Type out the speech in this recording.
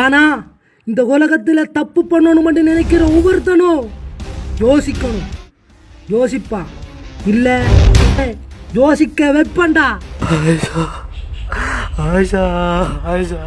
ஆனா இந்த உலகத்துல தப்பு பண்ணணும் மட்டும் நினைக்கிற ஒவ்வொருத்தனும் யோசிக்கணும். யோசிப்பா. இல்ல யோசிக்க வைப்பண்டா. ஆயிஷா ஆயிஷா ஆயிஷா.